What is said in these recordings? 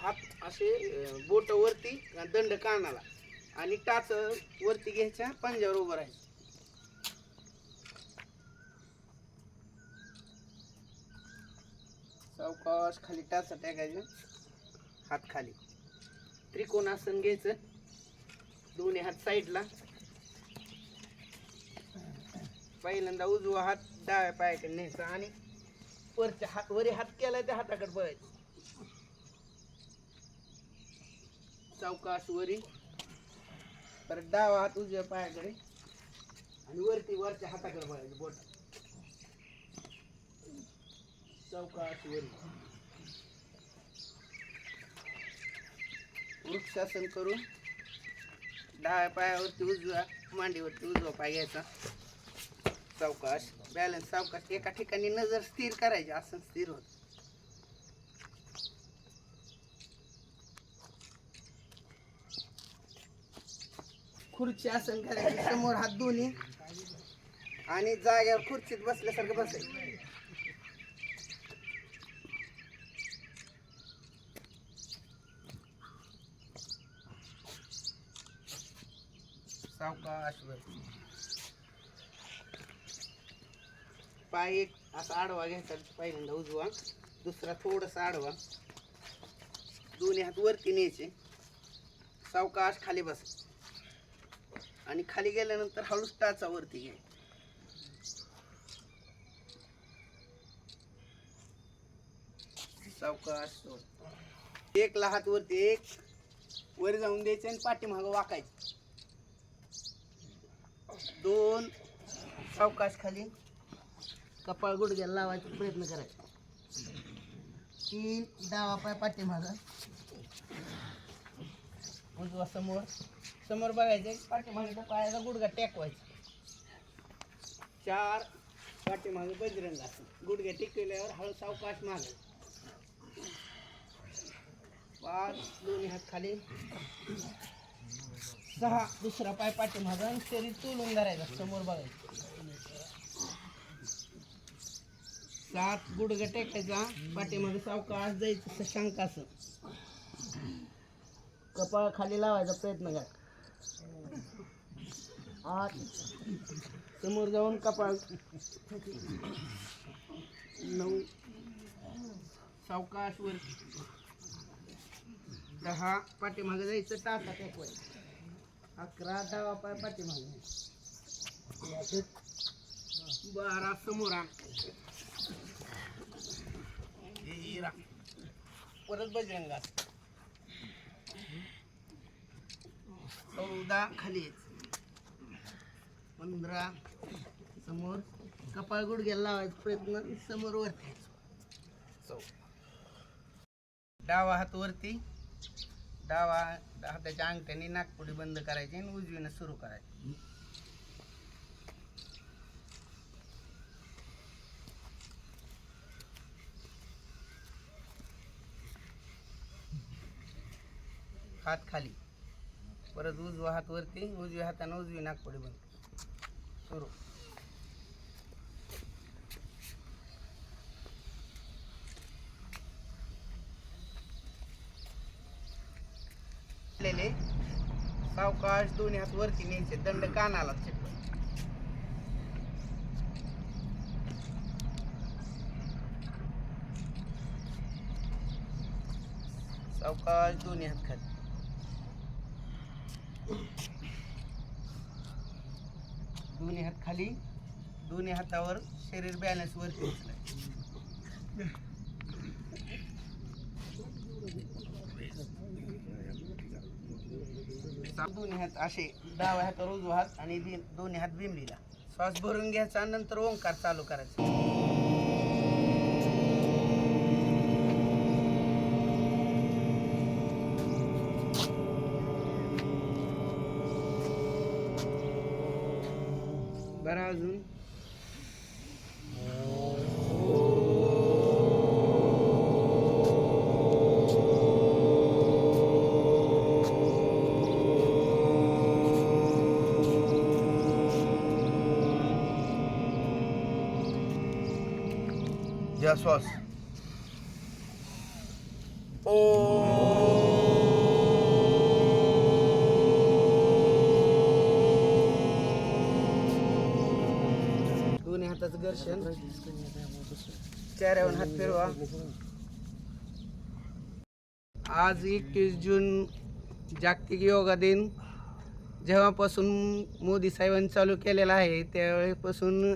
हात असे बोट वरती दंड कानाला आणि टाच वरती घ्यायच्या पंजावर उभं राहायचं. सावकाश खाली टाचा टाकायचं. हात खाली. त्रिकोणासन घ्यायचं. दोन्ही हात साईडला. पहिल्यांदा उजवा हात डाव्या पायाकडे न्यायचा आणि वरच्या हात वरी हात केलाय त्या हाताकडे बघायचं. चौकास वरी परत डावा हात उजव्या पायाकडे. आणि वरती वरच्या हाताकडे बघायचं बोट. चौकास वरी वृक्षासन करून डाव्या पायावरती उजव्या मांडीवरती उजवा पाय घ्यायचा. सावकाश बॅलन्स सावकाश एका ठिकाणी नजर स्थिर करायची असं स्थिर होतं. खुर्ची आसन करायची समोर हात दोन्ही. आणि जाग्यावर खुर्चीत बसल्यासारखं बसायचं. सावकाश पाय एक असा आडवा घ्यायचा पहिल्यांदा उजवा. दुसरा थोडासा आडवा. दोन्ही हात वरती न्यायचे. सावकाश खाली बस. आणि खाली गेल्यानंतर हळूच टाचावरती वरती घ्याय सावकाश एक ला हात वरती एक वर जाऊन द्यायचे आणि पाठीमागं वाकायचं. दोन सावकाश खाली. कपाळ गुडघ्याला लावायचा प्रयत्न करायचा. तीन डावा पाय पाठीमाग. उजवा समोर. समोर बघायचं पाठीमागे पायाचा गुडघा टेकवायचा. चार पाठीमागे बजरंग असं. गुडघ्या टेकवल्यावर हळू सावकाश माग. पाच दोन्ही हात खाली. सहा दुसरा पाय पाठीमाग आणि शरीर तोलून धरायचं समोर बघायचं. सात गुडघा टेकायचा पाठीमागे सावकाश जायचं शंका असं. कपाळ खाली लावायचा प्रयत्न करा. आठ समोर जाऊन कपाळ. नऊ. सावकाश वर. दहा. पाठीमागे जायचं टाचा टेकवायचं अकरा दहा पाय पाठीमागे. बारा समोर तेरा परत बजरंग चौदा खाली पंधरा समोर कपाळ गुडघ्याला लावायचा प्रयत्न समोर वरती चौ डावा हात वरती. डावा हाताच्या अंगठ्याने नागपुडी बंद करायची आणि उजवीनं सुरू करायची. हात खाली. परत उजवा हात वरती उजव्या हाताने उजवी नागपुडी बंद सुरू. सावकाश दोन्ही हात वरती न्यायचे दंड कानाला चिटकवायचे. सावकाश दोन्ही हात खाली. दोन्ही हात खाली दोन्ही हातावर शरीर बॅलन्स वरती दोन्ही हात असे डाव्या हातावर उजवा हात आणि दोन्ही हात बिंबलीला श्वास भरून घ्यायचा नंतर ओंकार चालू करायचा. बरं अजून घ्या श्वास देवाचं दर्शन चेहऱ्यावर हात फिरवा. आज एकवीस जून जागतिक योगा दिन. जेव्हापासून मोदी साहेबांनी चालू केलेला आहे त्यावेळेपासून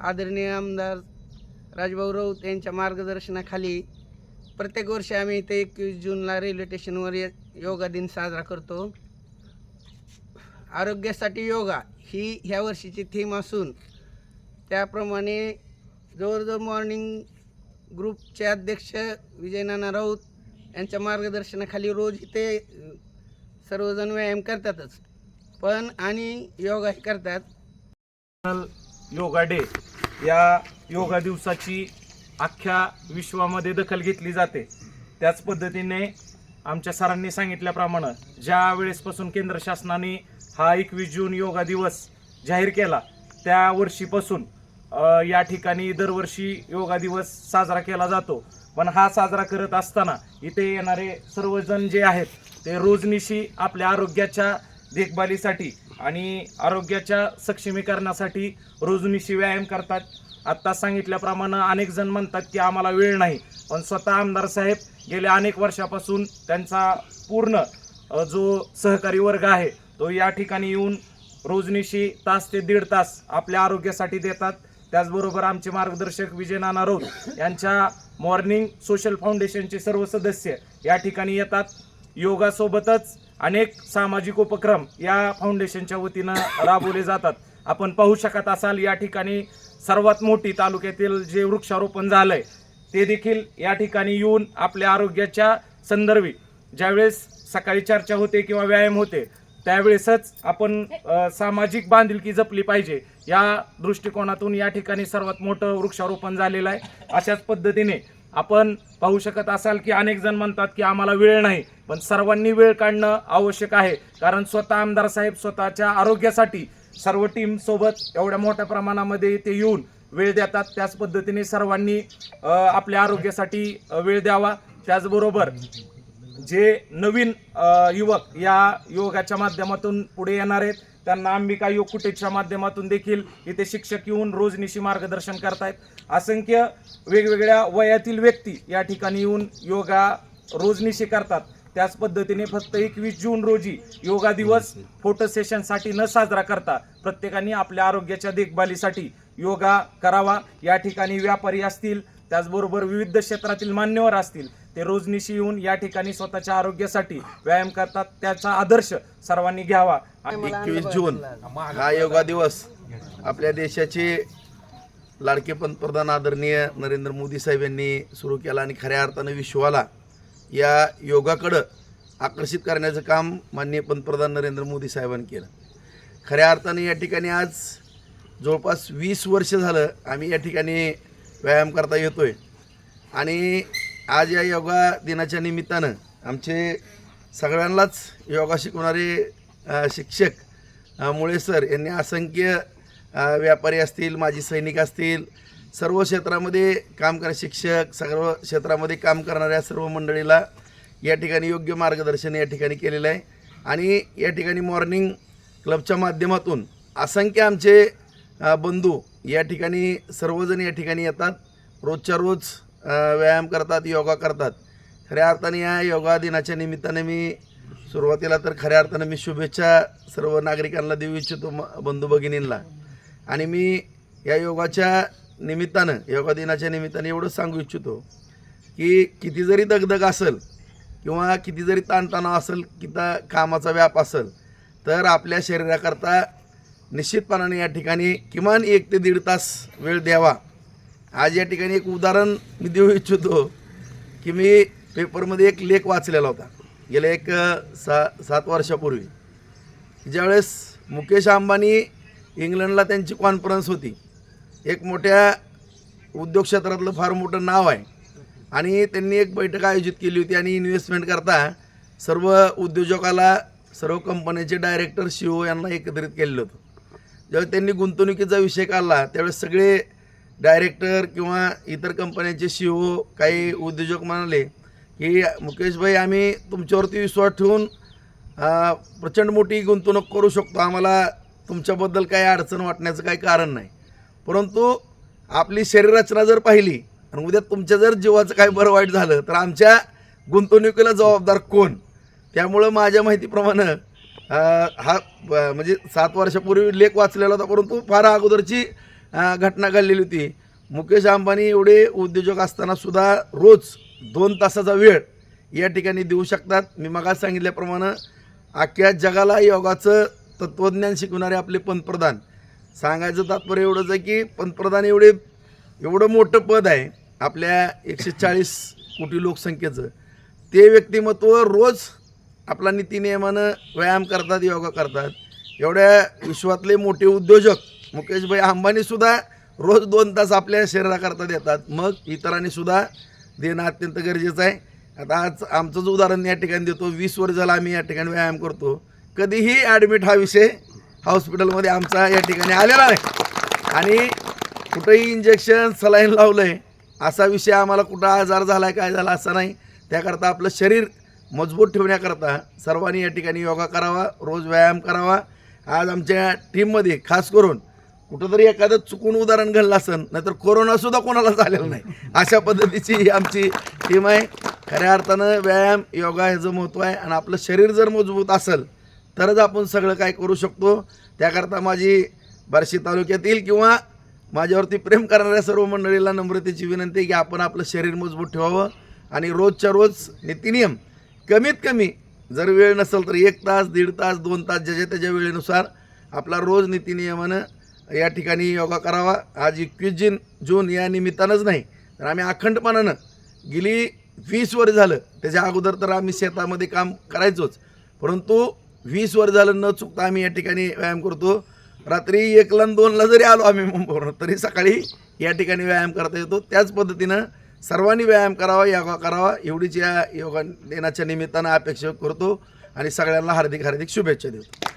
आदरणीय आमदार राजभाऊ राऊत यांच्या मार्गदर्शनाखाली प्रत्येक वर्षी आम्ही इथे एकवीस जूनला रेल्वे स्टेशनवर योगा दिन साजरा करतो. आरोग्यासाठी योगा ही ह्या वर्षीची थीम असून त्याप्रमाणे जवळजवळ मॉर्निंग ग्रुपचे अध्यक्ष विजय नाना राऊत यांच्या मार्गदर्शनाखाली रोज इथे सर्वजण व्यायाम करतातच. पण आणि योगाही करतात. योगा डे. या योगा दिवसाची अख्ख्या विश्वामध्ये दखल घेतली जाते. त्याच पद्धतीने आमच्या सरांनी सांगितल्याप्रमाणे ज्या वेळेसपासून केंद्र शासनाने हा एकवीस जून योगा दिवस जाहीर केला त्या वर्षीपासून या ठिकाणी दरवर्षी योगा दिवस साजरा केला जातो. पण हा साजरा करत असताना इथे येणारे सर्वजण जे आहेत ते रोजनिशी आपल्या आरोग्याच्या देखभालीसाठी आणि आरोग्याच्या सक्षमीकरणासाठी रोजनिशी व्यायाम करतात. आत्ता सांगितल्याप्रमाणे अनेक जण म्हणतात की आम्हाला वेळ नाही पण स्वतः आमदार साहेब गेल्या अनेक वर्षापासून त्यांचा पूर्ण जो सहकारी वर्ग आहे तो या ठिकाणी येऊन रोजनिशी तास ते दीड तास आपल्या आरोग्यासाठी देतात. त्याचबरोबर आमचे मार्गदर्शक विजय नाना राऊत यांच्या मॉर्निंग सोशल फाउंडेशनचे सर्व सदस्य या ठिकाणी येतात. योगासोबतच अनेक सामाजिक उपक्रम या फाउंडेशनच्या वतीनं राबवले जातात. आपण पाहू शकत असाल या ठिकाणी सर्वात मोठी तालुक्यातील जे वृक्षारोपण झालंय ते देखील या ठिकाणी येऊन आपल्या आरोग्याच्या संदर्भी ज्यावेळेस सकाळी चर्चा होते किंवा व्यायाम होते त्यावेळेसच आपण सामाजिक बांधिलकी जपली पाहिजे. या दृष्टिकोनातून या ठिकाणी सर्वात मोठं वृक्षारोपण झालेलं आहे. अशाच पद्धतीने आपण पाहू शकत असाल की अनेक जण म्हणतात की आम्हाला वेळ नाही पण सर्वांनी वेळ काढणं आवश्यक आहे. कारण स्वतः आमदार साहेब स्वतःच्या आरोग्यासाठी सर्व टीम सोबत एवढ्या मोठ्या प्रमाणामध्ये ते येऊन वेळ देतात. त्याच पद्धतीने सर्वांनी आपल्या आरोग्यासाठी वेळ द्यावा. त्याचबरोबर जे नवीन युवक या योगाच्या माध्यमातून पुढे येणार आहेत त्यांना अंबिका योग कुटेच्या माध्यमातून देखील इथे शिक्षक येऊन रोजनिशी मार्गदर्शन करतायत. असंख्य वेगवेगळ्या वयातील व्यक्ती या ठिकाणी येऊन योगा रोजनिशी करतात. त्याच पद्धतीने फक्त एकवीस जून रोजी योगा दिवस फोटो सेशनसाठी न साजरा करता प्रत्येकाने आपल्या आरोग्याच्या देखभालीसाठी योगा करावा. या ठिकाणी व्यापारी असतील त्याचबरोबर विविध क्षेत्रातील मान्यवर असतील ते रोजनिशी येऊन या ठिकाणी स्वतःच्या आरोग्यासाठी व्यायाम करतात. त्याचा आदर्श सर्वांनी घ्यावा. एकवीस जून हा योगा दिवस आपल्या देशाचे लाडके पंतप्रधान आदरणीय नरेंद्र मोदी साहेब यांनी सुरू केला आणि खऱ्या अर्थानं विश्वाला या योगाकडं आकर्षित करण्याचं काम माननीय पंतप्रधान नरेंद्र मोदी साहेबांनी केलं. खऱ्या अर्थाने या ठिकाणी आज जवळपास वीस वर्ष झालं आम्ही या ठिकाणी व्यायाम करता येतोय. आणि आज या योगा दिनाच्या निमित्तानं आमचे सगळ्यांनाच योगा शिकवणारे शिक्षक मुळे सर यांनी असंख्य व्यापारी असतील माजी सैनिक असतील सर्व क्षेत्रामध्ये काम करा शिक्षक सर्व क्षेत्रामध्ये काम करणाऱ्या सर्व मंडळीला या ठिकाणी योग्य मार्गदर्शन या ठिकाणी केलेलं आहे. आणि या ठिकाणी मॉर्निंग क्लबच्या माध्यमातून असंख्य आमचे बंधू या ठिकाणी सर्वजण या ठिकाणी येतात. रोजच्या रोज व्यायाम करतात योगा करतात. खऱ्या अर्थाने या योगा दिनाच्या निमित्ताने मी सुरुवातीला तर खऱ्या अर्थानं मी शुभेच्छा सर्व नागरिकांना देऊ इच्छितो म- बंधू भगिनींना. आणि मी या योगाच्या निमित्तानं योगा दिनाच्या निमित्ताने एवढंच सांगू इच्छितो की किती जरी दगदग असेल किंवा किती जरी ताणतणाव असेल किंवा कामाचा व्याप असेल तर आपल्या शरीराकरता निश्चितपणाने या ठिकाणी किमान एक ते दीड तास वेळ द्यावा. आज या ठिकाणी एक उदाहरण मी देऊ इच्छितो की मी पेपरमध्ये एक लेख वाचलेला होता. गेल्या एक सा सात वर्षापूर्वी. ज्यावेळेस मुकेश अंबानी इंग्लंडला त्यांची कॉन्फरन्स होती. एक मोठ्या उद्योग क्षेत्रातलं फार मोठं नाव आहे. आणि त्यांनी एक बैठक आयोजित केली होती आणि इन्व्हेस्टमेंट करता सर्व उद्योजकाला सर्व कंपन्यांचे डायरेक्टर सी ओ यांना एकत्रित केलेलं होतं. ज्यावेळेस त्यांनी गुंतवणुकीचा विषय काढला त्यावेळेस सगळे डायरेक्टर किंवा इतर कंपन्यांचे सी ओ काही उद्योजक म्हणाले की मुकेशभाई आम्ही तुमच्यावरती विश्वास ठेवून प्रचंड मोठी गुंतवणूक करू शकतो. आम्हाला तुमच्याबद्दल काही अडचण वाटण्याचं काही कारण नाही. परंतु आपली शरीररचना जर पाहिली आणि उद्या तुमच्या जर जीवाचं काही बरं वाईट झालं तर आमच्या गुंतवणुकीला जबाबदार कोण? त्यामुळं माझ्या माहितीप्रमाणे हा ब- म्हणजे सात वर्षापूर्वी लेख वाचलेला होता परंतु फार अगोदरची घटना घडलेली होती. मुकेश अंबानी एवढे उद्योजक असतानासुद्धा रोज दोन तासाचा वेळ या ठिकाणी देऊ शकतात. मी मगाच सांगितल्याप्रमाणे अख्ख्या जगाला योगाचं तत्त्वज्ञान शिकवणारे आपले पंतप्रधान. सांगायचं तात्पर्य एवढंच आहे की पंतप्रधान एवढे एवढं मोठं पद आहे आपल्या एकशे चाळीस कोटी लोकसंख्येचं. ते व्यक्तिमत्व रोज आपला नीतीनियमानं व्यायाम करतात योगा करतात. एवढ्या विश्वातले मोठे उद्योजक मुकेशभाई अंबानीसुद्धा रोज दोन तास आपल्या शरीराकरता देतात. मग इतरांनी सुद्धा देणं अत्यंत गरजेचं आहे. आता आज आमचंच उदाहरण या ठिकाणी देतो वीस वर्ष झालं आम्ही या ठिकाणी व्यायाम करतो. कधीही ॲडमिट हा विषय हॉस्पिटलमध्ये आमचा या ठिकाणी आलेला नाही. आणि कुठंही इंजेक्शन सलाईन लावलं आहे असा विषय आम्हाला कुठं आजार झाला आहे काय झाला असा नाही. त्याकरता आपलं शरीर मजबूत ठेवण्याकरता सर्वांनी या ठिकाणी योगा करावा रोज व्यायाम करावा. आज आमच्या टीममध्ये खास करून कुठंतरी एखादं चुकून उदाहरण घडलं असेल नाहीतर कोरोनासुद्धा कोणाला झालेला नाही. अशा पद्धतीची ही आमची टीम आहे. खऱ्या अर्थानं व्यायाम योगा ह्याचं महत्त्व आहे आणि आपलं शरीर जर मजबूत असेल तरच आपण सगळं काय करू शकतो. त्याकरता माझी बार्शी तालुक्यातील किंवा माझ्यावरती प्रेम करणाऱ्या सर्व मंडळीला नम्रतेची विनंती की आपण आपलं शरीर मजबूत ठेवावं आणि रोजच्या रोज नीतिनियम कमीत कमी जर वेळ नसेल तर एक तास दीड तास दोन तास ज्याच्या त्याच्या वेळेनुसार आपला रोज नीतिनियमानं या ठिकाणी योगा करावा. आज एकवीस जून जून या निमित्तानंच नाही तर आम्ही अखंडपणानं गेली वीस वर झालं त्याच्या अगोदर तर आम्ही शेतामध्ये काम करायचोच परंतु वीस वर झालं न चुकता आम्ही या ठिकाणी व्यायाम करतो. रात्री एकला दोनला जरी आलो आम्ही मुंबईवरून तरी सकाळी या ठिकाणी व्यायाम करता येतो. त्याच पद्धतीनं सर्वांनी व्यायाम करावा योगा करावा एवढीच या योगा दिनाच्या निमित्तानं अपेक्षा करतो आणि सगळ्यांना हार्दिक हार्दिक शुभेच्छा देतो.